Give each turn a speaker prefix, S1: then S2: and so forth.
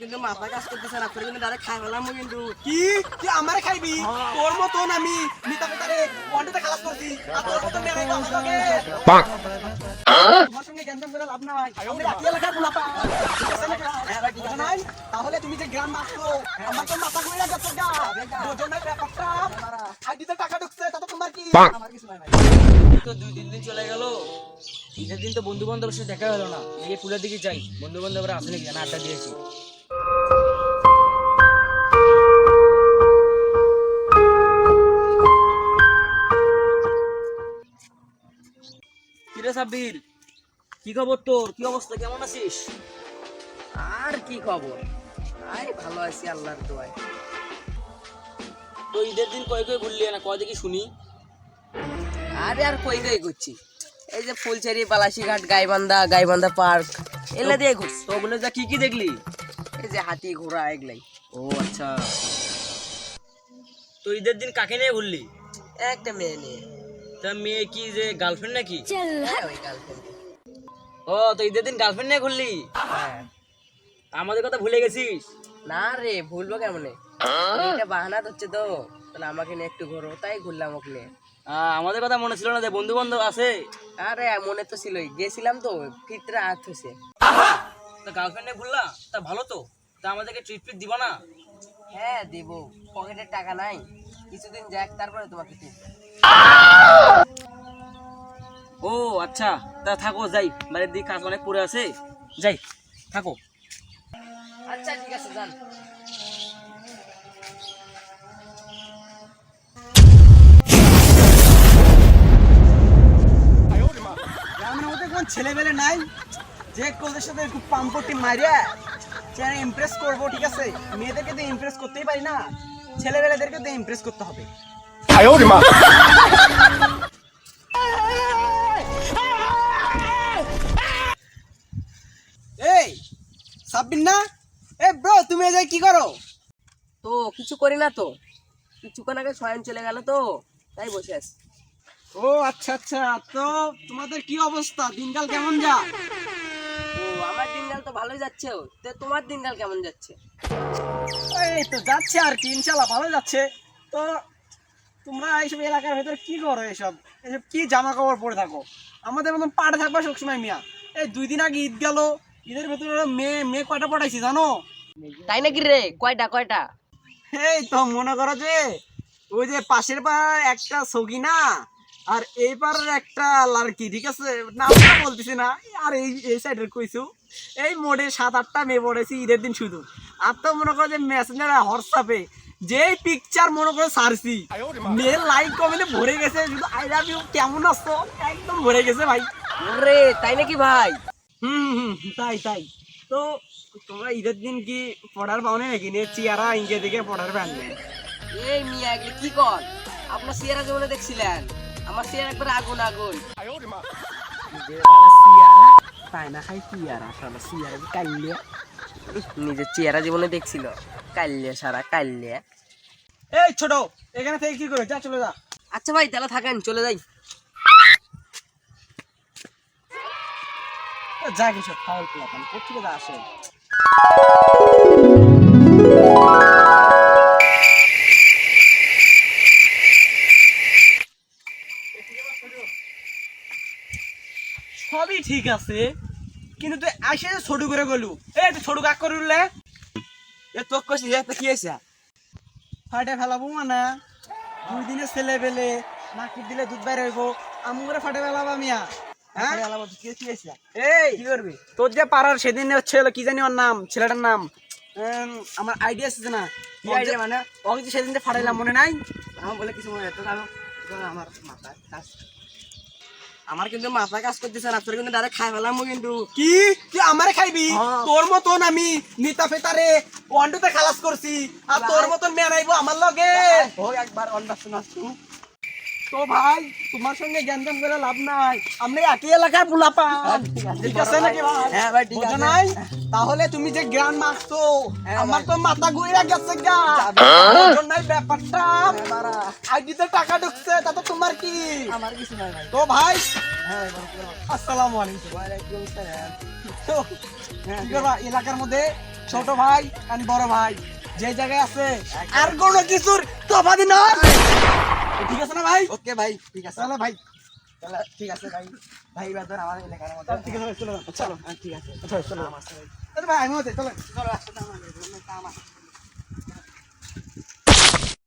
S1: কিন্তু মাথা কাজ করতেছে না তোর কিন্তু ডাইরেক্ট খাই ফেলাম কিন্তু।
S2: কি? তুই আমারে খাইবি? তোর মতন আমি ওয়ানডেতে খালাস করছি আর তোর মতন মেয়ে নাইবো আমার সঙ্গে গ্যাঞ্জাম করে লাভ নাই। এলাকার পোলাপা নাকি? হ্যাঁ? তাহলে তুমি যে গ্রাম মারছো আমার তো মাথা ঘুরে গেছে গা। ব্যাপারটা? আইডিতে টাকা ঢুকছে তাতে তোমার কি? আমার কিছু নাই ভাই।
S1: তো দুই তিন দিন চলে গেল। ঈদের দিন তো বন্ধু বান্ধবের সাথে দেখা হলো না। এই ফুলের দিকে যাই। বন্ধু বান্ধবরা আসলে কি আড্ডা দিয়েছি। সাব্বির? কি খবর তোর? কি অবস্থা? কেমন আছিস? আর কি খবর? আই ভালো আছি আল্লাহর দোয়ায়। তো ঈদের দিন কয় কয় ঘুরলি? না কয় দেখি শুনি? আরে আর কই কই করছি এই যে ফুলচারি পালাশিঘাট গাইবান্ধা গাইবান্ধা পার্ক এগুলা দিয়ে ঘুরছি। তো ওগুলো যা কি কি দেখলি? এই যে হাতি ঘোড়া এগুলাই। ও আচ্ছা। তো ঈদের দিন কাকে নিয়ে ঘুরলি? একটা মেয়ে নিয়ে। তা মেয়ে কি যে গার্লফ্রেন্ড নাকি? হ্যাঁ ও তো ঈদের দিন গার্লফ্রেন্ড নিয়ে ঘুরলি? হ্যাঁ। আমাদের কথা ভুলে গেছিস? না রে ভুলবো কেমনে? এটা বাহানা হচ্ছে তো। তাহলে আমাকে নিয়ে একটু ঘোরো তাই ঘুরলাম ওকে। নিয়ে আমাদের কথা মনে ছিল না যে বন্ধু বান্ধব আছে? আরে মনে তো ছিলই। গেছিলাম তো ফিরতে হাত হয়েছে। তা গার্লফ্রেন্ডে ঘুরলা? তা ভালো তো। তা আমাদেরকে ট্রিট ফিট দিবা না? হ্যাঁ দিব। পকেটে টাকা নাই। কিছুদিন যাক তারপরে তোমাকে ট্রিট ও আচ্ছা। তা থাকো যাই। বাড়ির দিকে কাজ অনেক পড়ে আছে। যাই থাকো। আচ্ছা ঠিক আছে যান।
S2: ছেলেবেলে নাই? যে কোলের সাথে একটু পাম্পটি মারিয়া সে ইমপ্রেস করব ঠিক আছে? মেয়েদেরকে তো ইমপ্রেস করতেই পারি না। ছেলেবেলেদেরকে তো ইমপ্রেস করতে হবে। এই সাব্বিন না এ ব্রো তুমি এই কি করো?
S1: তো কিছু করি না তো। কিছুক্ষণ আগে স্বয়ং চলে গেল তো তাই বসে আছি।
S2: ও আচ্ছা আচ্ছা তো তোমাদের কি অবস্থা? দিনকাল কেমন যা?
S1: ও আমার দিনকাল তো ভালোই যাচ্ছে। তো তোমার দিনকাল কেমন যাচ্ছে?
S2: এই তো যাচ্ছে আর কি ইনশাল্লাহ ভালো যাচ্ছে। তো তোমরা এইসব এলাকার ভেতরে কি করো এসব এসব কি জামা কাপড় পরে থাকো? আমাদের মতন পাড়ে থাকবা সবসময় মিয়া। এই দুই দিন আগে ঈদ গেল ঈদের ভেতরে মেয়ে মেয়ে কয়টা পড়াইছি জানো?
S1: তাই নাকি রে? কয়টা কয়টা?
S2: এই তো মনে করো যে ওই যে পাশের পাড়ার একটা সগিনা আর এই পাড়ার একটা লাড়কি ঠিক আছে? নামটা বলতেছি না আর এই এই সাইডের কইছু। এই মোড়ে সাত আটটা মেয়ে পড়েছি ঈদের দিন শুধু। আর তো মনে করো যে মেসেঞ্জার হোয়াটসঅ্যাপে যেই পিকচার মনে করে সারছি মেয়ের লাইক কমেন্টে ভরে গেছে শুধু আই লাভ ইউ কেমন আছো? একদম ভরে গেছে ভাই।
S1: রে তাই নাকি ভাই?
S2: হুম হুম তাই তাই। তো তোমরা ঈদের দিন কি পড়ার পাওনে নাকি? নিয়ে চেয়ারা ইংকে দিকে পড়ার পানবে
S1: এই মিয়া এগুলো কি কর? আপনার সিয়ারা জীবনে দেখছিলেন আমার সিয়ার একবার আগুন আগুন।
S2: তাই না? খাই চেয়ারা আসলে চেয়ারা কাইলে
S1: নিজের চেহারা জীবনে দেখছিল। কাল্লে সারা কাল্লে
S2: এই ছোট এখানে থেকে কি করে? যা চলে যা।
S1: আচ্ছা ভাই তাহলে থাকেন চলে যাই।
S2: যা কিছু ফাউল পোলাপান কোথেকে যা আসে? সবই ঠিক আছে কিন্তু তুই আসে ছোট করে গলু। এই তুই ছোট কাক করে উঠলে।
S1: এ তোক কইছি কি হইছে?
S2: ফাটে ফেলাবো মানে? দুই দিনে ছেলে পেলে নাকি দিলে দুধ বাইরে হইব? আমু করে ফাটে ফেলাবা মিয়া। হ্যাঁ? এই কি করবি? তোর যে পাড়ার সেদিন হচ্ছে কি জানি ওর নাম ছেলেটার নাম? আমার আইডিয়া আছে না। কি আইডিয়া? মানে ওকে সেদিন যে ফাটাইলাম মনে নাই? আমার বলে কিছু মনে আমি আমার
S1: আমার কিন্তু মাথা কাজ করতেছে না তোর কিন্তু ডাইরেক্ট খাই ফেলাম কিন্তু।
S2: কি? তুই আমারে খাইবি। তোর মতন আমি নিতা ফেতারে ওয়ান্ডুতে খালাস করছি আর তোর মতন মেয়ে আইবো আমার লগে।
S1: হোক একবার অন্য শোনা
S2: তো ভাই তোমার সঙ্গে জ্ঞানজাম করে লাভ নাই। আমরা একই এলাকার পোলাপা ঠিক আছে। নাকি ভাই?
S1: হ্যাঁ ভাই, ঠিক আছে।
S2: নাই? তাহলে তুমি যে জ্ঞান
S1: হ্যাঁ
S2: আমার তো মাথা ঘুরে গেছে গা। নাই ব্যাপারটা? আইডিতে টাকা ঢুকছে তাতে তোমার কি?
S1: আমার কিছু নাই ভাই।
S2: তো ভাই
S1: হ্যাঁ।
S2: আসসালামু আলাইকুম।
S1: ওয়ালাইকুম
S2: এলাকার মধ্যে ছোট ভাই আর বড় ভাই। যে জায়গায় আছে আর কোনো কিছুর তফাদি না ঠিক আছে না ভাই?
S3: ওকে ভাই ঠিক আছে।
S2: চলো ভাই।
S3: চলো ঠিক আছে ভাই। ভাই এবার ধর আমার এলাকার মধ্যে।
S2: ঠিক আছে চলো। চলো
S3: ঠিক আছে।
S2: চলো। চলো আরে ভাই আমিও চলো। চলো আসতে দাও আমার কাম আছে।